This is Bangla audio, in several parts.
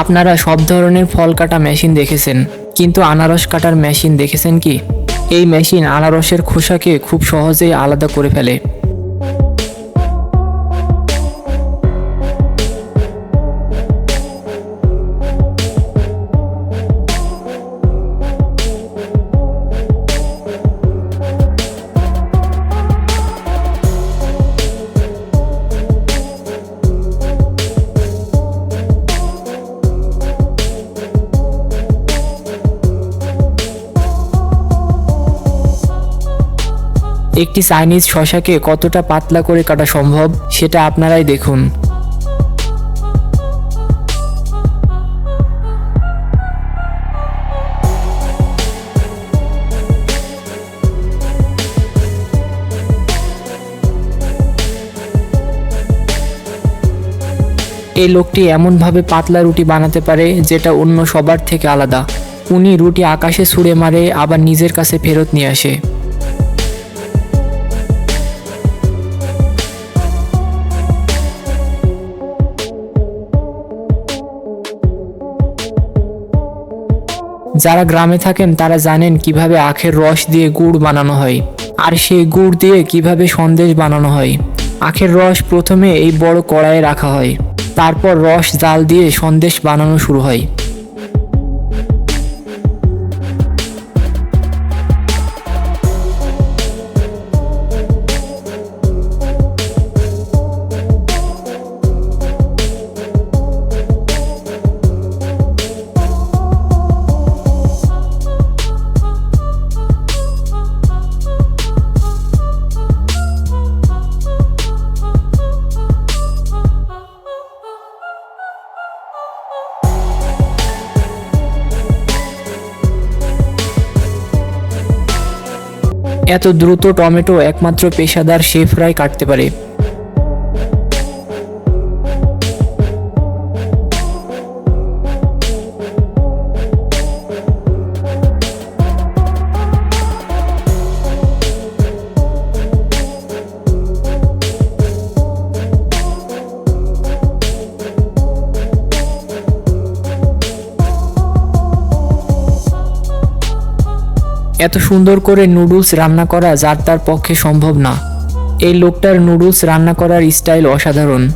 আপনারা সব ধরনের ফল কাটা মেশিন দেখেছেন, কিন্তু আনারস কাটার মেশিন দেখেছেন কি? এই মেশিন আনারসের খোসাকে খুব সহজেই আলাদা করে ফেলে। একটি চাইনিজ শশাকে কতটা পাতলা করে কাটা সম্ভব, সেটা আপনারাই দেখুন। এই লোকটি এমনভাবে পাতলা রুটি বানাতে পারে যেটা অন্য সবার থেকে আলাদা। উনি রুটি আকাশে ছুঁড়ে মারে, আবার নিজের কাছে ফেরত নিয়ে আসে। যারা গ্রামে থাকেন, তারা জানেন কীভাবে আখের রস দিয়ে গুড় বানানো হয় আর সেই গুড় দিয়ে কীভাবে সন্দেশ বানানো হয়। আখের রস প্রথমে এই বড় কড়াইয়ে রাখা হয়। তারপর রস জাল দিয়ে সন্দেশ বানানো শুরু হয়। এত দ্রুত টমেটো একমাত্র পেশাদার শেফরাই কাটতে পারে। এত সুন্দর করে নুডলস রান্না করা যার তার পক্ষে সম্ভব না। এই লোকটার নুডলস রান্না করার স্টাইল অসাধারণ।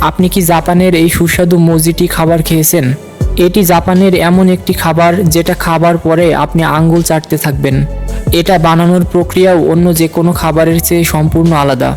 আপনি কি জাপানের এই সুস্বাদু মজিটি খাবার খেয়েছেন? এটি জাপানের এমন একটি খাবার যেটা খাবার পরে আপনি আঙ্গুল চাটতে থাকবেন। এটা বানানোর প্রক্রিয়াও অন্য যে কোনো খাবারের চেয়ে সম্পূর্ণ আলাদা।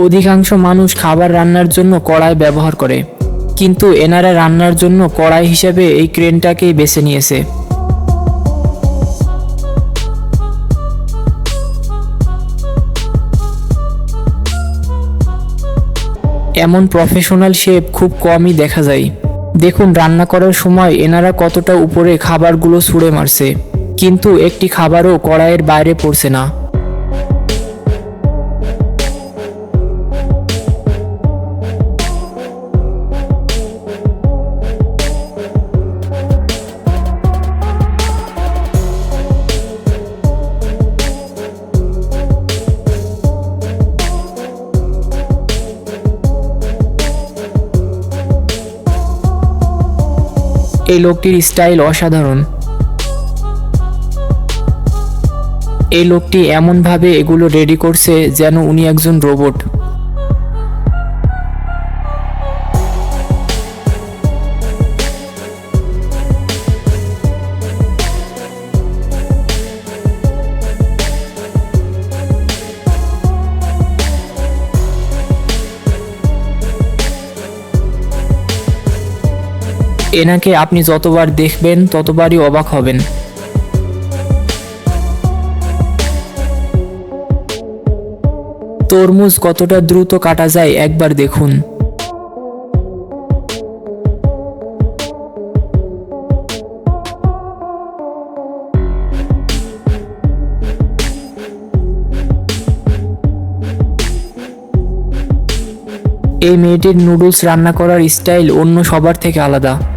অধিকাংশ মানুষ খাবার রান্নার জন্য কড়াই ব্যবহার করে। কিন্তু এনারা রান্নার জন্য কড়াই হিসেবে এই ক্রেনটাকেই বেছে নিয়েছে। এমন প্রফেশনাল শেপ খুব কমই দেখা যায়। দেখুন, রান্না করার সময় এনারা কতটা উপরে খাবারগুলো ছুঁড়ে মারছে। কিন্তু একটি খাবারও কড়াইয়ের বাইরে পড়ছে না। এই লোকটির স্টাইল অসাধারণ। এই লোকটি এমনভাবে এগুলো রেডি করছে যেন উনি একজন রোবট। এনাকে আপনি যতবার দেখবেন, ততবারই অবাক হবেন। তরমুজ কতটা দ্রুত কাটা যায় একবার দেখুন। এই মেয়েটির নুডলস রান্না করার স্টাইল অন্য সবার থেকে আলাদা।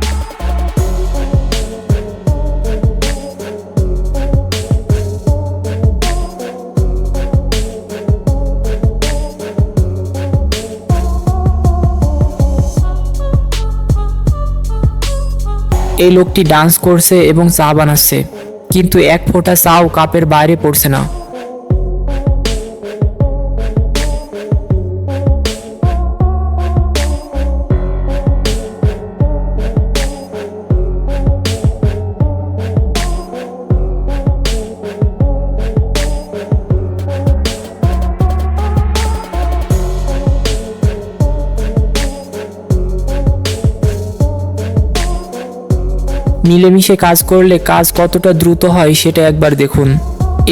এই লোকটি ডান্স করছে এবং চা বানাচ্ছে। কিন্তু এক ফোঁটা চাও কাপের বাইরে পড়ছে না। মিলেমিশে কাজ করলে কাজ কতটা দ্রুত হয় সেটা একবার দেখুন।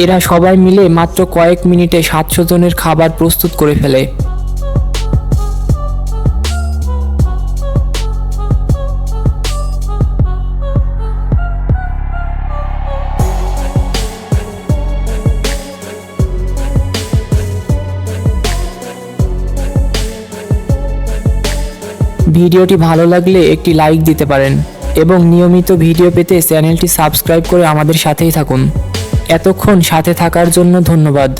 এরা সবাই মিলে মাত্র কয়েক মিনিটে সাতশো জনের খাবার প্রস্তুত করে ফেলে। ভিডিওটি ভালো লাগলে একটি লাইক দিতে পারেন। এবং নিয়মিত ভিডিও পেতে চ্যানেলটি সাবস্ক্রাইব করে আমাদের সাথেই থাকুন। এতক্ষণ সাথে থাকার জন্য ধন্যবাদ।